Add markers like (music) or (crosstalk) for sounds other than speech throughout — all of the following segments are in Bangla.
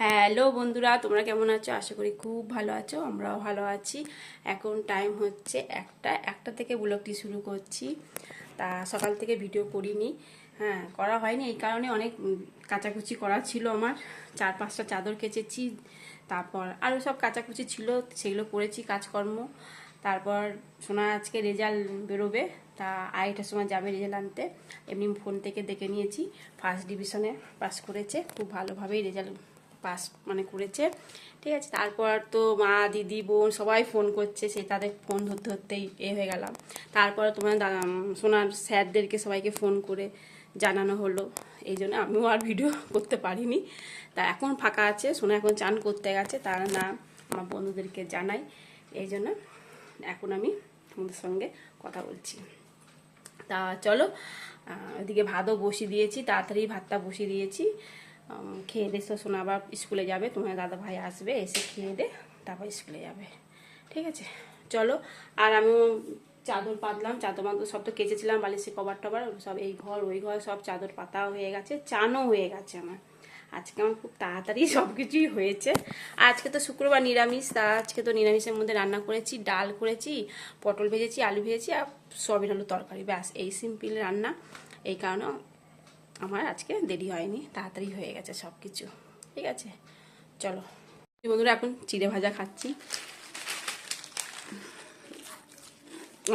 হ্যালো বন্ধুরা, তোমরা কেমন আছো? আশা করি খুব ভালো আছো, আমরাও ভালো আছি। এখন টাইম হচ্ছে একটা একটা থেকে ব্লগটি শুরু করছি। তা সকাল থেকে ভিডিও করিনি। হ্যাঁ করা হয়নি, এই কারণে অনেক কাচাকুচি করা ছিল আমার। চার পাঁচটা চাদর কেচেছি, তারপর আরও সব কাচাকুচি ছিল, সেগুলো করেছি, কাজকর্ম। তারপর সোনা আজকে রেজাল্ট বেরোবে, তা আড়াইটার সময় যাবে রেজাল্ট আনতে। এমনি ফোন থেকে দেখে নিয়েছি ফার্স্ট ডিভিশনে পাস করেছে, খুব ভালোভাবেই রেজাল্ট পাস মানে করেছে। ঠিক আছে, তারপর তো মা, দিদি, বোন সবাই ফোন করছে সে তাদের ফোন ধরতে ধরতেই এ হয়ে গেলাম। তারপর তোমার সোনার স্যারদেরকে সবাইকে ফোন করে জানানো হলো। এই জন্য আমিও আর ভিডিও করতে পারিনি। তা এখন ফাঁকা আছে, সোনা এখন চান করতে গেছে, তার না আমার বন্ধুদেরকে জানাই। এই জন্য এখন আমি তোমাদের সঙ্গে কথা বলছি। তা চলো ওদিকে ভাতও বসিয়ে দিয়েছি, তাড়াতাড়ি ভাতটা বসিয়ে দিয়েছি। খেয়ে দে, শোনা আবার স্কুলে যাবে, তোমার দাদা ভাই আসবে, এসে খেয়ে দে, তারপর স্কুলে যাবে। ঠিক আছে? চলো, আর আমিও চাদর পাতলাম, চাদর মাদর সব তো কেচেছিলাম বালিশের কভার টবার সব এই ঘর, ওই ঘর, সব চাদর পাতা হয়ে গেছে, চানও হয়ে গেছে আমার। আজকে আমার খুব তাড়াতাড়ি (laughs) সব কিছুই হয়েছে। আজকে তো শুক্রবার নিরামিষ, তা আজকে তো নিরামিষের মধ্যে রান্না করেছি, ডাল করেছি, পটল ভেজেছি, আলু ভেজেছি, আর সয়াবিন আলু তরকারি, ব্যাস, এই সিম্পল রান্না। এই কারণে আমার আজকে দেরি হয়নি, তাড়াতাড়ি হয়ে গেছে সব কিছু ঠিক আছে, চলো। বন্ধুরা, এখন চিড়ে ভাজা খাচ্ছি।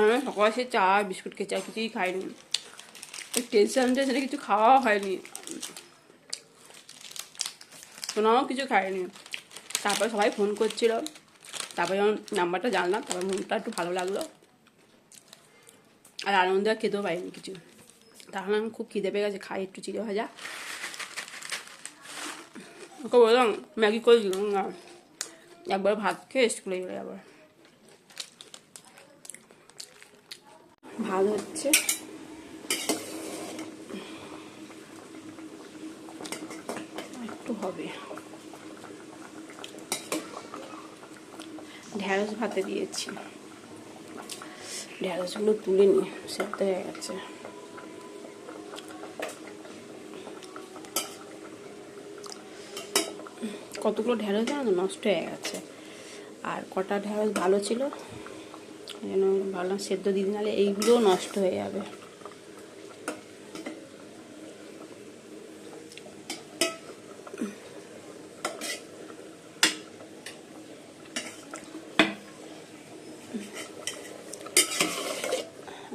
আমি সকালে সে চা, বিস্কুট খেয়েছি, আর কিছুই খাইনি। টেনশন টেনশনে কিছু খাওয়া হয়নি। সোনাও কিছু খায়নি তারপর সবাই ফোন করছিল। তারপরে যখন নাম্বারটা জানলাম, তারপর মনটা একটু ভালো লাগল। আর আনন্দ আর খেতেও পাইনি কিছু। তাহলে আমি খুব খিদে পেয়ে গেছে, খাই একটু চিড়ে ভাজা। ওকে বললাম, ম্যাগি করে দিলাম না। একবার ভাত খেয়ে স্কুলে গেলে আবার ভাত হচ্ছে একটু হবে। ঢ্যাঁড়স ভাতে দিয়েছি। ঢ্যাঁড়সগুলো তুলে নিয়ে সেদ্ধ হয়ে গেছে। কতগুলো ঢ্যাঁড়স জানো নষ্ট হয়ে গেছে। আর কটা ঢ্যাঁড়স ভালো ছিল জন্য ভাবলাম সেদ্ধ দিয়ে নাহলে এইগুলোও নষ্ট হয়ে যাবে।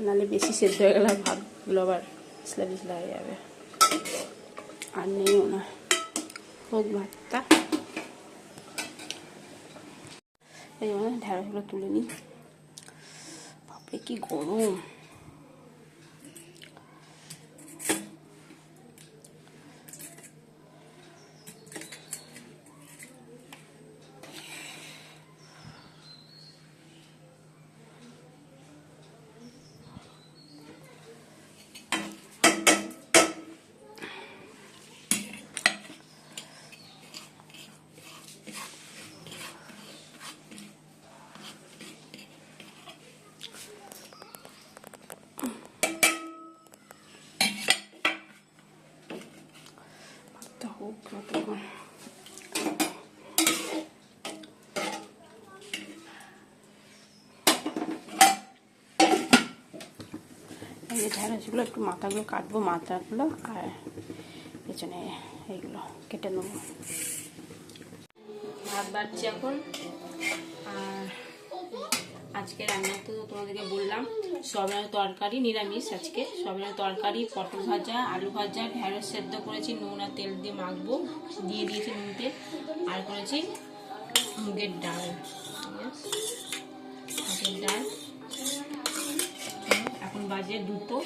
নাহলে বেশি সেদ্ধ হয়ে গেলে ভাতগুলো আবার পিছলা পিছলা হয়ে যাবে। আর নেইও না। হোক ভাতটা। এই জন্য ঢেঁড়সগুলো তুলে নিই। বাপরে কি গরম। হোক যতক্ষণ এই যে ঢেঁড়সগুলো একটু মাথাগুলো কাটবো, মাথাগুলো, আর পেছনে এইগুলো কেটে নেব। ভাত বাড়ছি এখন। আর আজকে রান্না তো তোমাদেরকে বললাম। সবের তরকারি, নিরামিষ আজকে। সবের তরকারি, পটল ভাজা, আলু ভাজা ঢেঁড়স সেদ্ধ করেছি, নুন আর তেল দিয়ে মাখবো। দিয়ে দিয়েছি নুন, তেল। আর করেছি মুগের ডাল। মুগের ডাল। এখন বাজে দুটো।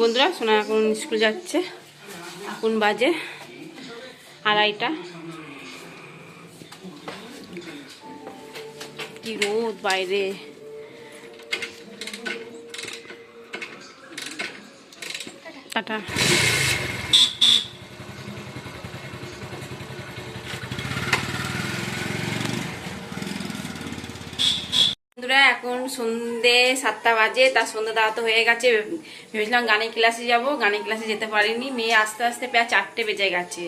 বন্ধুরা, সোনা এখন স্কুল যাচ্ছে। এখন বাজে আড়াইটা। কি রোদ বাইরে। টাটা। বন্ধুরা, এখন সন্ধে সাতটা বাজে, তার সন্ধে দেওয়া তো হয়ে গেছে। ভেবেছিলাম গানের ক্লাসে যাব, গানের ক্লাসে যেতে পারিনি। মেয়ে আস্তে আস্তে প্রায় চারটে বেজে গেছে।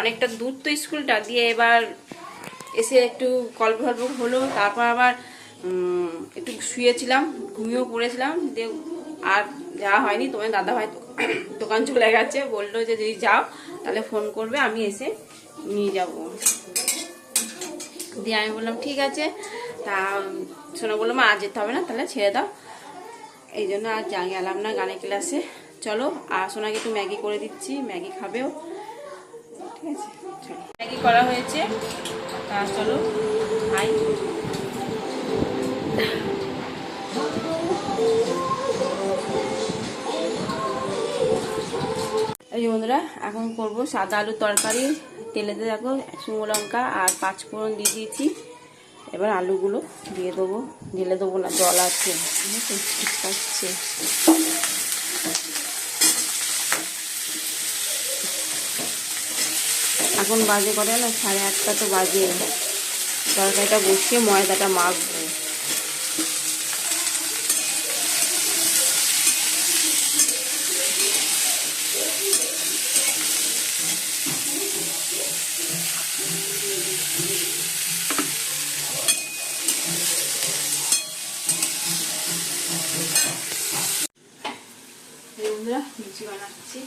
অনেকটা দূর তো স্কুলটা, দিয়ে এবার এসে একটু গল্প গল্প হলো, তারপর আবার একটু শুয়েছিলাম, ঘুমিয়েও পড়েছিলাম দিয়ে আর যাওয়া হয়নি, তোমার দাদা ভাই (coughs) দোকান চলে গেছে, বলল যে যদি যাও, তাহলে ফোন করবে, আমি এসে নিয়ে যাব। দিয়ে আমি বললাম, ঠিক আছে। তা শোনো বললাম আর যেতে হবে না, তাহলে ছেড়ে দাও। এই জন্য আর যা গেলাম না গানের ক্লাসে। চলো, আর সোনাকে একটু ম্যাগি করে দিচ্ছি, ম্যাগি খাবেও। ঠিক আছে ম্যাগি করা হয়েছে। তা চলো খাই এই বন্ধুরা, এখন করব সাদা আলুর তরকারি। তেলেতে দেখো শুকনো লঙ্কা আর পাঁচ ফোড়ন দিয়ে দিয়েছি। এবার আলুগুলো দিয়ে দেবো। ঢেলে দেবো না, জল আছে। পাচ্ছে এখন বাজে করে না? সাড়ে আটটা তো বাজে। তরকারিটা বসিয়ে ময়দাটা মাখবো। বন্ধুরা লুচি বানাচ্ছি।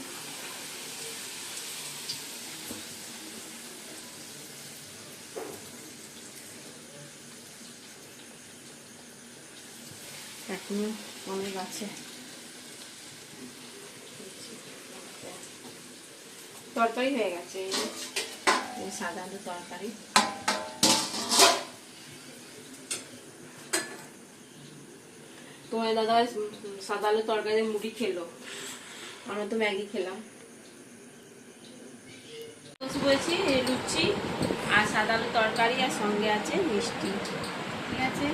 অনেক আছে। তরকারি হয়ে গেছে সাদা আলু তরকারি। তোমার দাদা সাদা আলু তরকারি মুড়ি খেলো। আমরা তো ম্যাগি খেলাম। বলছি লুচি আর সাদা আলু তরকারি আর সঙ্গে আছে মিষ্টি। ঠিক আছে?